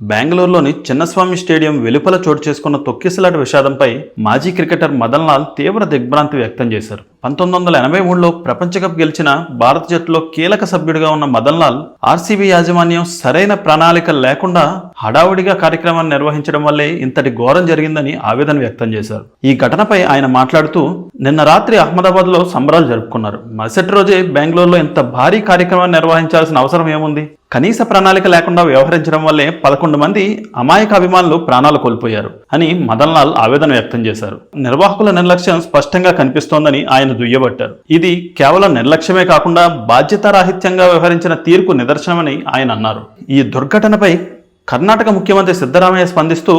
బెంగళూరులోని చిన్నస్వామి స్టేడియం వెలుపల చోటు చేసుకున్న తొక్కిసలాట విషాదంపై మాజీ క్రికెటర్ మదన్ లాల్ తీవ్ర దిగ్భ్రాంతి వ్యక్తం చేశారు. పంతొమ్మిది వందల ఎనభై మూడులో ప్రపంచ కప్ గెలిచిన భారత జట్టులో కీలక సభ్యుడిగా ఉన్న మదన్ లాల్ ఆర్సీబీ యాజమాన్యం సరైన ప్రణాళిక లేకుండా హడావుడిగా కార్యక్రమాన్ని నిర్వహించడం వల్లే ఇంతటి ఘోరం జరిగిందని ఆవేదన వ్యక్తం చేశారు. ఈ ఘటనపై ఆయన మాట్లాడుతూ నిన్న రాత్రి అహ్మదాబాద్లో సంబరాలు జరుపుకున్నారు. మరుసటి రోజే బెంగళూరులో ఇంత భారీ కార్యక్రమాన్ని నిర్వహించాల్సిన అవసరం ఏముంది? కనీస ప్రణాళిక లేకుండా వ్యవహరించడం వల్లే పదకొండు మంది అమాయక అభిమానులు ప్రాణాలు కోల్పోయారు అని మదన్ లాల్ ఆవేదన వ్యక్తం చేశారు. నిర్వాహకుల నిర్లక్ష్యం స్పష్టంగా కనిపిస్తోందని ఆయన ఆయన దుయ్యబట్టారు. ఇది కేవలం నిర్లక్ష్యమే కాకుండా బాధ్యతారాహిత్యంగా వ్యవహరించిన తీర్పు నిదర్శనమని ఆయన అన్నారు. ఈ దుర్ఘటనపై కర్ణాటక ముఖ్యమంత్రి సిద్ధరామయ్య స్పందిస్తూ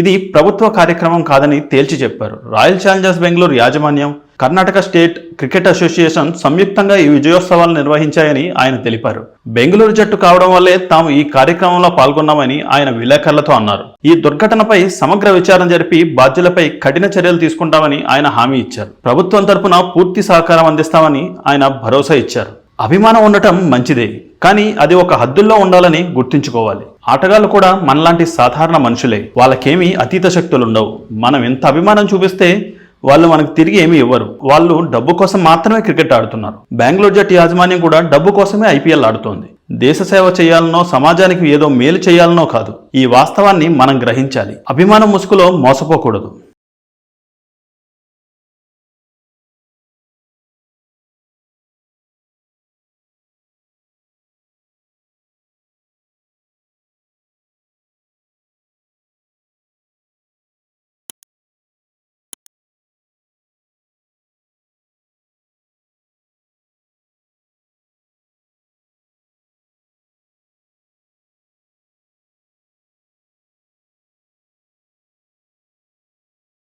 ఇది ప్రభుత్వ కార్యక్రమం కాదని తేల్చి చెప్పారు. రాయల్ ఛాలెంజర్స్ బెంగళూరు యాజమాన్యం కర్ణాటక స్టేట్ క్రికెట్ అసోసియేషన్ సంయుక్తంగా ఈ విజయోత్సవాలు నిర్వహించాయని ఆయన తెలిపారు. బెంగళూరు జట్టు కావడం వల్లే తాము ఈ కార్యక్రమంలో పాల్గొన్నామని ఆయన విలేకరులతో అన్నారు. ఈ దుర్ఘటనపై సమగ్ర విచారణ జరిపి బాధ్యులపై కఠిన చర్యలు తీసుకుంటామని ఆయన హామీ ఇచ్చారు. ప్రభుత్వం తరపున పూర్తి సహకారం అందిస్తామని ఆయన భరోసా ఇచ్చారు. అభిమానం ఉండటం మంచిదే కానీ అది ఒక హద్దుల్లో ఉండాలని గుర్తుంచుకోవాలి. ఆటగాళ్ళు కూడా మనలాంటి సాధారణ మనుషులే. వాళ్ళకేమీ అతీత శక్తులుండవు. మనం ఎంత అభిమానం చూపిస్తే వాళ్ళు మనకు తిరిగి ఏమీ ఇవ్వరు. వాళ్ళు డబ్బు కోసం మాత్రమే క్రికెట్ ఆడుతున్నారు. బెంగళూరు జట్టు యాజమాన్యం కూడా డబ్బు కోసమే ఐపీఎల్ ఆడుతోంది. దేశ సేవ చేయాలనో సమాజానికి ఏదో మేలు చేయాలనో కాదు. ఈ వాస్తవాన్ని మనం గ్రహించాలి. అభిమానం ముసుగులో మోసపోకూడదు.